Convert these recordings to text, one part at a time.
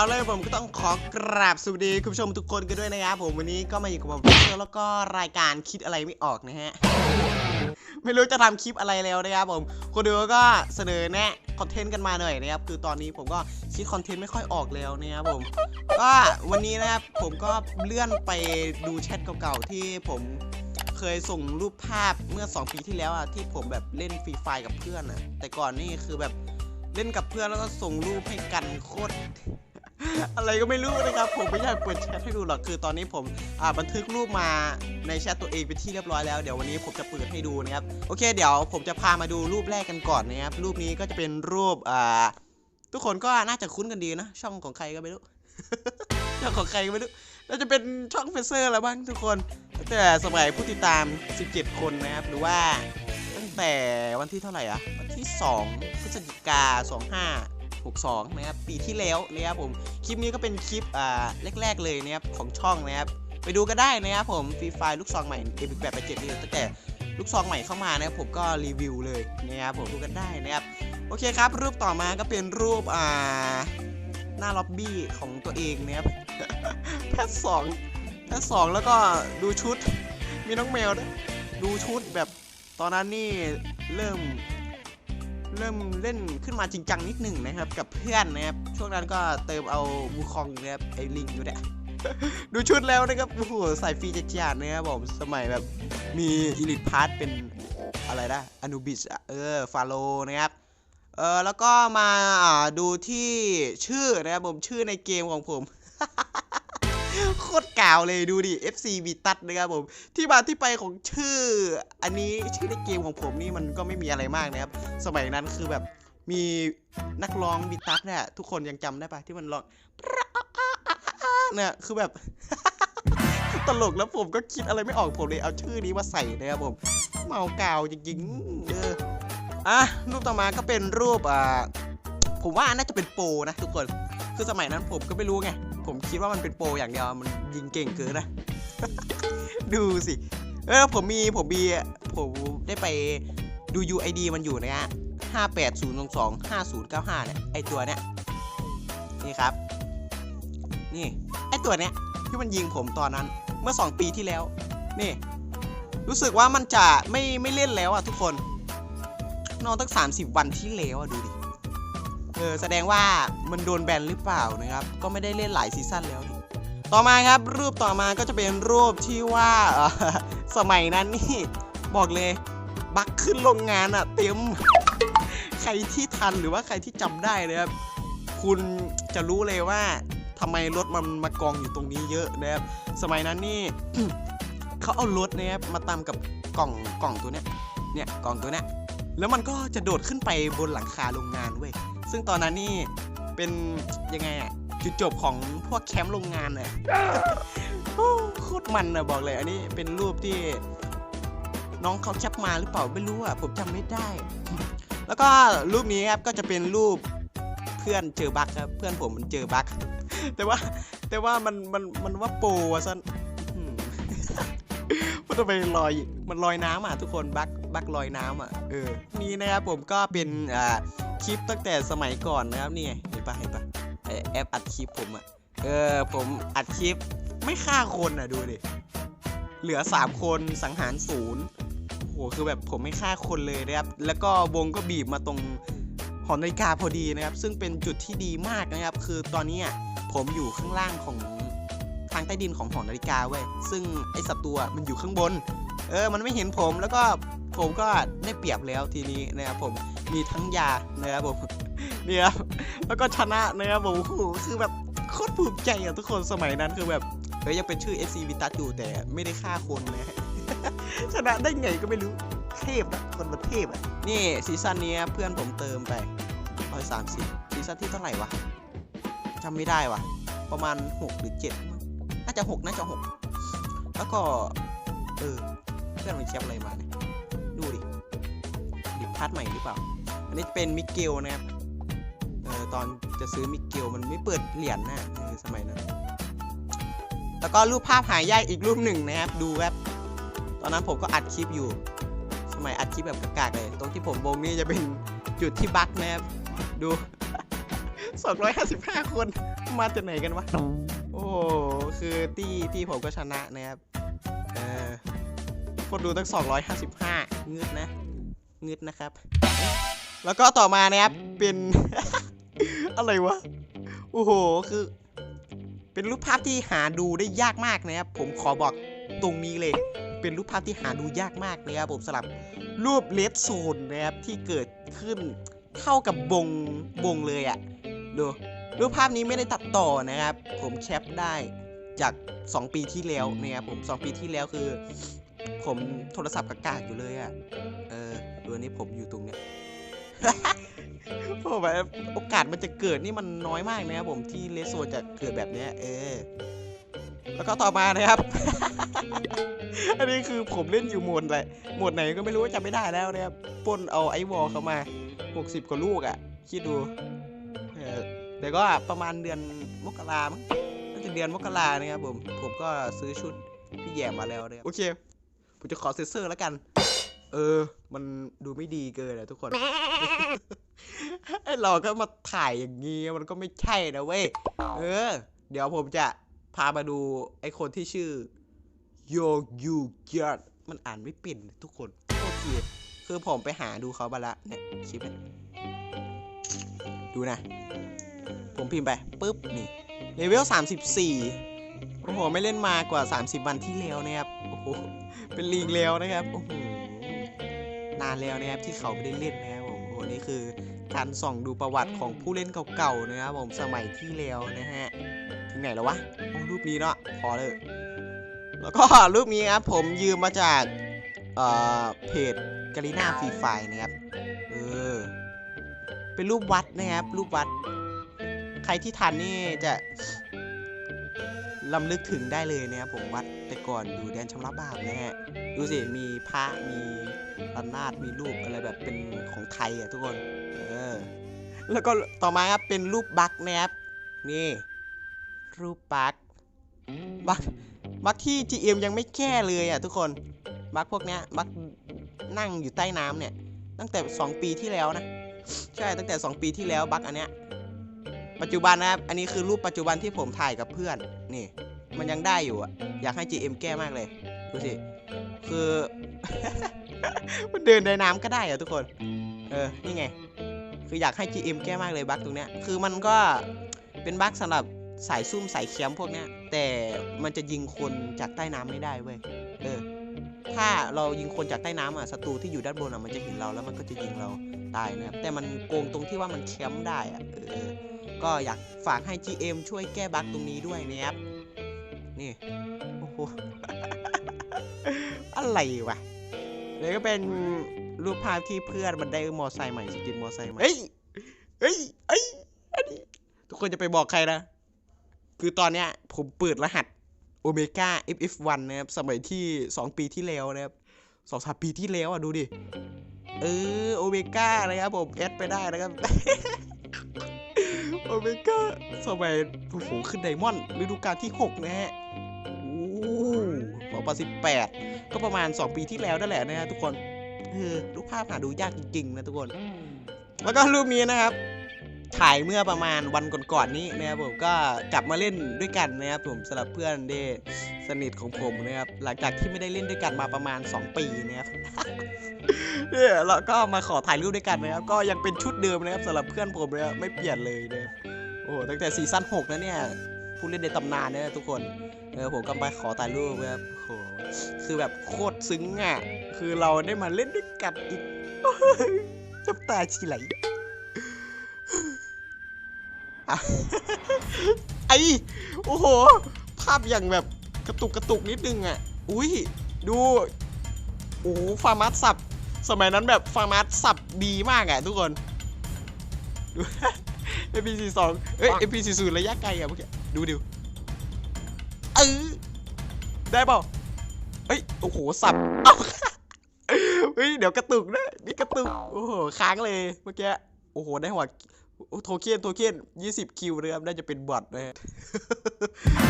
เอาเลยผมก็ต้องขอกราบสวัสดีคุณผู้ชมทุกคนกันด้วยนะครับผมวันนี้ก็มาอยู่กับผมแล้วก็รายการคิดอะไรไม่ออกนะฮะ ไม่รู้จะทำคลิปอะไรแล้วนะครับผมคนดูก็เสนอแนะคอนเทนต์กันมาหน่อยนะครับคือตอนนี้ผมก็คิดคอนเทนต์ไม่ค่อยออกแล้วนะครับผมก็วันนี้นะครับผมก็เลื่อนไปดูแชทเก่าๆที่ผมเคยส่งรูปภาพเมื่อ 2 ปีที่แล้วอะที่ผมแบบเล่นฟรีไฟกับเพื่อนอะแต่ก่อนนี่คือแบบเล่นกับเพื่อนแล้วก็ส่งรูปให้กันโคตร อะไรก็ไม่รู้นะครับ ผมไม่อยากเปิดแชทให้ดูหรอกคือตอนนี้ผมอ่าบันทึกรูปมาในแชทตัวเองเป็นที่เรียบร้อยแล้วเดี๋ยววันนี้ผมจะเปิดให้ดูนะครับโอเค เดี๋ยวผมจะพามาดูรูปแรกกันก่อนนะครับรูปนี้ก็จะเป็นรูปอ่าทุกคนก็น่าจะคุ้นกันดีนะ ช่องของใครก็ไม่รู้ช่องของใครก็ไม่รู้น่าจะเป็นช่องเฟเซอร์แล้วบ้างทุกคนตั้งแต่สมัยผู้ติดตาม 17 คนนะครับหรือว่าตั้งแต่วันที่เท่าไหร่อะวันที่ 2 พฤศจิกา25 62นะครับปีที่แล้วนะครับผมคลิปนี้ก็เป็นคลิปอ่าแรก ๆ เลยนะครับของช่องนะครับไปดูก็ได้นะครับผมฟรีไฟลูกซองใหม่เอพิกแบบไปเจ็ดเลยตั้งแต่ลูกซองใหม่เข้ามานะครับผมก็รีวิวเลยนะครับผมดูกันได้นะครับโอเคครับ รูปต่อมาก็เป็นรูปอ่าหน้าล็อบบี้ของตัวเองนะครับแพทสองแพทสองแล้วก็ดูชุดมีน้องแมวด้วยดูชุดแบบตอนนั้นนี่เริ่ม เริ่มเล่นขึ้นมาจริงจังนิดหนึ่งนะครับ กับเพื่อนนะครับ ช่วงนั้นก็เติมเอาบูคองนะครับไอ้ลิงอยู่เนี่ยดูชุดแล้วนะครับโอ้โหใส่ฟรีจัดจานนะครับผมสมัยแบบมีอิลิทพาร์ทเป็นอะไรนะอนูบิสเออฟาโลนะครับเออแล้วก็มาดูที่ชื่อนะครับผมชื่อในเกมของผม โคตรกาวเลยดูดิ FC บีตัดนะครับผม ที่มาที่ไปของชื่อ อันนี้ชื่อในเกมของผมนี่มันก็ไม่มีอะไรมากนะครับ สมัยนั้นคือแบบมีนักร้องบีตัสเนี่ยทุกคนยังจำได้ปะที่มันร้องเนี่ยคือแบบตลกแล้วผมก็คิดอะไรไม่ออกผมเลยเอาชื่อนี้มาใส่นะครับผม เมากาวจริงๆเอออะรูปต่อมาก็เป็นรูปอ่าผมว่าน่าจะเป็นโปนะทุกคน คือสมัยนั้นผมก็ไม่รู้ไง คิดว่ามันเป็นโปรอย่างเดียวมันยิงเก่งเกินนะ ดูสิเออผมมีผมมีผมได้ไปดู UID มันอยู่นะฮะห้าแปดศูนย์สองห้าศูนย์เก้าห้าเนี่ยไอตัวเนี้ยนี่ครับ นี่ไอตัวเนี้ยที่มันยิงผมตอนนั้นเมื่อ2ปีที่แล้ว นี่ รู้สึกว่ามันจะไม่ไม่เล่นแล้วอะทุกคน นอนตั้ง30วันที่แล้วอะดูดิ ออแสดงว่ามันโดนแบนหรือเปล่านะครับ ก็ไม่ได้เล่นหลายซีซั่นแล้วนี่ต่อมาครับรูปต่อมาก็จะเป็นรูปที่ว่าสมัยนั้นนี่บอกเลยบักขึ้นโรงงานอะเต็ม ใครที่ทันหรือว่าใครที่จำได้นะครับ คุณจะรู้เลยว่าทำไมรถมันมากองอยู่ตรงนี้เยอะนะครับ สมัยนั้นนี่เขาเอารถนะครับมาตามกับกล่องกล่องตัวเนี้ยเนี่ยกล่องตัวเนี้ยแล้วมันก็จะโดดขึ้นไปบนหลังคาโรงงานเว้ย ซึ่งตอนนั้นนี่เป็นยังไงอะจุดจบของพวกแคมป์โรงงานเลยโอ้โคตรมันอะบอกเลย อันนี้เป็นรูปที่ น้องเขาแคปมาหรือเปล่าไม่รู้อะผมจำไม่ได้ แล้วก็รูปนี้ครับก็จะเป็นรูปเพื่อนเจอบั๊กครับเพื่อนผมมันเจอบั๊กแต่ว่าแต่ว่ามันมันมันว่าโปรวะซันอื้อหือมันจะไปลอยมันลอยน้ำอะทุกคนบั๊กบั๊กลอยน้ำอะเออนี่นะครับผมก็เป็นอ่าค ลิปตั้งแต่สมัยก่อนนะครับนี่ไงเห็นปะเห็นปะแอปอัดคลิปผมอะเออผมอัดคลิปไม่ฆ่าคนอะดูดิเหลือ 3 คนสังหารศูนย์โอ้โหคือแบบผมไม่ฆ่าคนเลยนะครับ แล้วก็วงก็บีบมาตรงหอนาฬิกาพอดีนะครับ ซึ่งเป็นจุดที่ดีมากนะครับ คือตอนนี้ผมอยู่ข้างล่างของทางใต้ดินของหอนาฬิกาเว้ยซึ่งไอศัตรูอะมันอยู่ข้างบน เออ มันไม่เห็นผมแล้วก็ผมก็ได้เปรียบแล้วทีนี้นะครับผม มีทั้งยานะครับผมเนี่ยครับแล้วก็ชนะนะครับผมคือแบบโคตรภูมิใจอะทุกคนสมัยนั้นคือแบบเฮ้ยยังเป็นชื่อ SC v i t a อยู่แต่ไม่ได้ฆ่าคนนะชนะได้ไงก็ไม่รู้เทพนะคนมันเทพอะนี่ซีซั่นนี้เพื่อนผมเติมไปร้อยสามสิบซีซั่นที่เท่าไหร่วะจำไม่ได้วะประมาณ 6 หรือ7มั้งน่าจะ 6 น่าจะ 6 แล้วก็ เออ เพื่อนมันแคปอะไรมาเนี่ย ดูดิดิพาร์ทใหม่หรือเปล่า อันนี้เป็นมิเกลนะครับเออตอนจะซื้อมิเกลมันไม่เปิดเหรียญนะเออสมัยนั้นแล้วก็รูปภาพหายากอีกรูปหนึ่งนะครับ ดูแวบตอนนั้นผมก็อัดคลิปอยู่ สมัยอัดคลิปแบบกากๆเลย ตรงที่ผมวงนี่จะเป็นจุดที่บั๊กนะครับ ดู 255 คน มาจากไหนกันวะ โอ้คือที่ที่ผมก็ชนะนะครับ เออคนดูตั้ง 255งึดนะงึดนะครับ แล้วก็ต่อมานะครับ เป็น อะไรวะ โอ้โห คือ เป็นรูปภาพที่หาดูได้ยากมากนะครับ ผมขอบอกตรงนี้เลย เป็นรูปภาพที่หาดูยากมากนะครับผมสำหรับรูปเลดโซนนะครับที่เกิดขึ้นเท่ากับบงบงเลยอะ่ะ ดู รูปภาพนี้ไม่ได้ตัดต่อนะครับ ผมแคปได้จาก 2 ปีที่แล้วนะครับผม 2 ปีที่แล้วคือ ผมโทรศัพท์กากากอยู่เลยอะ่ะ เออดูอันนี้ผมอยู่ตรงเนี้ย โอ้แบบโอกาสมันจะเกิดนี่มันน้อยมากนะครับผมที่เลสโซจะเกิดแบบเนี้ยเออ แล้วก็ต่อมานะครับ อันนี้คือผมเล่นอยู่โหมดอะไรโหมดไหนก็ไม่รู้จำไม่ได้แล้วนะครับป้นเอาไอวอลเข้ามา 60 กว่าลูกอะ่ะ คิดดูเออแต่ก็ประมาณเดือนมกรามั้งน่าจะเดือนมกรานะครับผม ผมก็ซื้อชุดพี่แย่มาแล้วเนี่ยโอเค ผมจะขอเซ็นเซอร์แล้วกัน เออ มันดูไม่ดีเกินอะทุกคนไอเราก็มาถ่ายอย่างงี้มันก็ไม่ใช่นะเว้ย เออ เดี๋ยวผมจะพามาดูไอคนที่ชื่อโยยูเกียร์มันอ่านไม่เป็นทุกคนโอเคคือผมไปหาดูเขามาละเนี่ยคลิปเนี่ยดูนะ ผมพิมพ์ไปปุ๊บนี่เลเวล 34 โอ้โห ไม่เล่นมากว่า 30 วันที่แล้วนะครับ โอ้โห เป็นลีกแล้วนะครับ โอ้โห นานแล้วนะครับที่เขาไม่ได้เล่นนะครับผมโอ้โหนี่คือการส่องดูประวัติของผู้เล่นเก่าๆนะครับผมสมัยที่แล้วนะฮะถึงไหนแล้ววะโอ้รูปนี้เนาะพอเลยแล้วก็รูปนี้ครับผมยืมมาจากเอ่อเพจกาลิน่าฟรีไฟนะครับเออเป็นรูปวัดนะครับรูปวัด ใครที่ทันนี่จะ ลำลึกถึงได้เลยนะครับผมวัดแต่ก่อนอยู่แดนชำระบาปนะฮะดูสิมีพระมีระนาดมีรูปอะไรแบบเป็นของไทยอะทุกคนเออแล้วก็ต่อมาครับเป็นรูปบักนะครับนี่ รูปบักบักบักที่ GM ยังไม่แก้เลยอะทุกคนบักพวกเนี้ยบักนั่งอยู่ใต้น้ำเนี่ย ตั้งแต่ 2 ปีที่แล้วนะ ใช่ตั้งแต่ 2 ปีที่แล้วบักอันเนี้ย ปัจจุบันนะครับ อันนี้คือรูปปัจจุบันที่ผมถ่ายกับเพื่อน นี่ มันยังได้อยู่อะอยากให้ GM แก้มากเลย ดูสิ คือ มันเดินในน้ำก็ได้อะทุกคน เออ นี่ไง คืออยากให้ GM แก้มากเลยบั๊กตรงเนี้ย คือมันก็เป็นบั๊กสำหรับสายซุ่มสายแคมพวกเนี้ย แต่มันจะยิงคนจากใต้น้ำไม่ได้เว้ย เออ ถ้าเรายิงคนจากใต้น้ำอะ ศัตรูที่อยู่ด้านบนอะ มันจะเห็นเราแล้วมันก็จะยิงเราตายนะครับ แต่มันโกงตรงที่ว่ามันแคมป์ได้อะ เออ ก็อยากฝากให้ GM ช่วยแก้บั๊กตรงนี้ด้วยนะครับ นี่ โอ้โห อะไรวะแล้วก็เป็นรูปภาพที่เพื่อนมันได้มอไซค์ใหม่สกินมอไซค์ใหม่ เฮ้ย เฮ้ย เฮ้ย ทุกคนจะไปบอกใครนะ คือตอนเนี้ยผมเปิดรหัสโอเมก้า FF1 นะครับ สมัยที่ 2 ปีที่แล้วนะครับสองสามปีที่แล้วอะ ดูดิ เออ โอเมก้านะครับผม แอดไปได้นะครับ โอเมก้าสมัยโอ้โหขึ้นไดมอนด์ฤดูกาลที่ 6 นะฮะโอ้สองพันสิบแปดก็ประมาณ 2 ปีที่แล้วนั่นแหละนะฮะทุกคนเออรูปภาพหาดูยากจริงๆนะทุกคน แล้วก็รูปนี้นะครับ ถ่ายเมื่อประมาณวันก่อนๆนี้นะครับผมก็กลับมาเล่นด้วยกันนะครับผมสำหรับเพื่อนเดสนิทของผมนะครับหลังจากที่ไม่ได้เล่นด้วยกันมาประมาณ 2 ปีนะครับเนี่ยแล้วก็มาขอถ่ายรูปด้วยกันนะครับ ก็ยังเป็นชุดเดิมนะครับสำหรับเพื่อนผมนะครับไม่เปลี่ยนเลยนะครับ อ้โหตั้งแต่ซีซั่น6นะเนี่ยผู้เล่นในตำนานเนี่ยทุกคนเออผมก็มาขอถ่ายรูปนะครับโอ้โหคือแบบโคตรซึ้งอะ คือเราได้มาเล่นด้วยกันอีกน้ำตาชีไหลอะไอโอ้โห ภาพอย่างแบบกระตุกกระตุกนิดนึงอะ อุ้ย ดู โอ้โหฟาร์มัสสับ สมัยนั้นแบบฟาร์มัสสับดีมากอะทุกคน ดู MP42 เอ้ย MP40 ระยะไกลอะเมื่อกี้ดูดิวเออได้เปล่าเอ้ยโอ้โหสับเอ้าเฮ้ยเดี๋ยวกระตุกนะมีกระตุกโอ้โหค้างเลยเมื่อกี้โอ้โหได้หัวโอ้โทเค็นโทเค็น20 คิวนะครับน่าจะเป็นบอทนะฮะ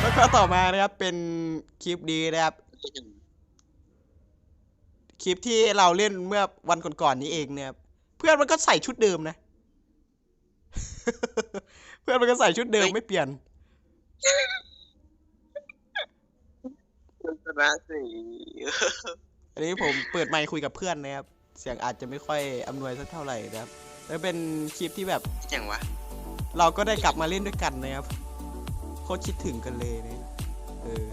แล้วก็ต่อมานะครับเป็นคลิปดีนะครับคลิปที่เราเล่นเมื่อวันก่อนๆนี้เองเนี่ยครับเพื่อนมันก็ใส่ชุดเดิมนะ เพื่อนมันก็ใส่ชุดเดิมเฮ้ยไม่เปลี่ยนคุณชนะสิอันนี้ผมเปิดไมค์คุยกับเพื่อนนะครับ เสียงอาจจะไม่ค่อยอำนวยสักเท่าไหร่นะครับแล้วเป็นคลิปที่แบบอย่างวะ เราก็ได้กลับมาเล่นด้วยกันนะครับโคตรคิดถึงกันเลยเนี่ยเออ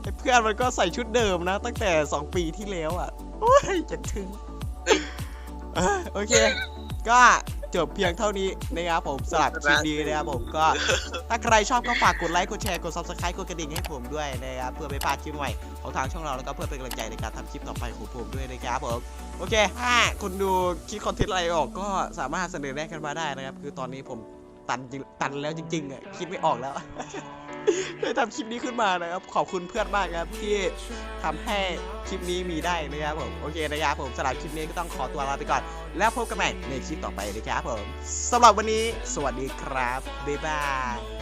ไอ้เพื่อนมันก็ใส่ชุดเดิมนะ ตั้งแต่2ปีที่แล้วอะโอ้ยจะถึงเออโอเค ก็ จบเพียงเท่านี้นะครับผมสำหรับคลิปนี้นะครับผมก็ถ้าใครชอบก็ฝากกดไลค์กดแชร์กด subscribe กดกระดิ่งให้ผมด้วยนะครับเพื่อไม่พลาดคลิปใหม่ของทางช่องเราแล้วก็เพื่อเป็นกำลังใจในการทำคลิปต่อไปของผมด้วยนะครับผมโอเคถ้าคุณดูคิดคอนเทนต์อะไรออกก็สามารถเสนอแนะกันมาได้นะครับ คือตอนนี้ผมตันจริงตันแล้วจริงๆอะคิดไม่ออกแล้ว ได้ทำคลิปนี้ขึ้นมานะครับ ขอบคุณเพื่อนมากครับที่ทำให้คลิปนี้มีได้นะครับผม โอเคนะครับผมสำหรับคลิปนี้ก็ต้องขอตัวลาไปก่อน แล้วพบกันใหม่ในคลิปต่อไปนะครับผมสำหรับวันนี้ สวัสดีครับบ๊ายบาย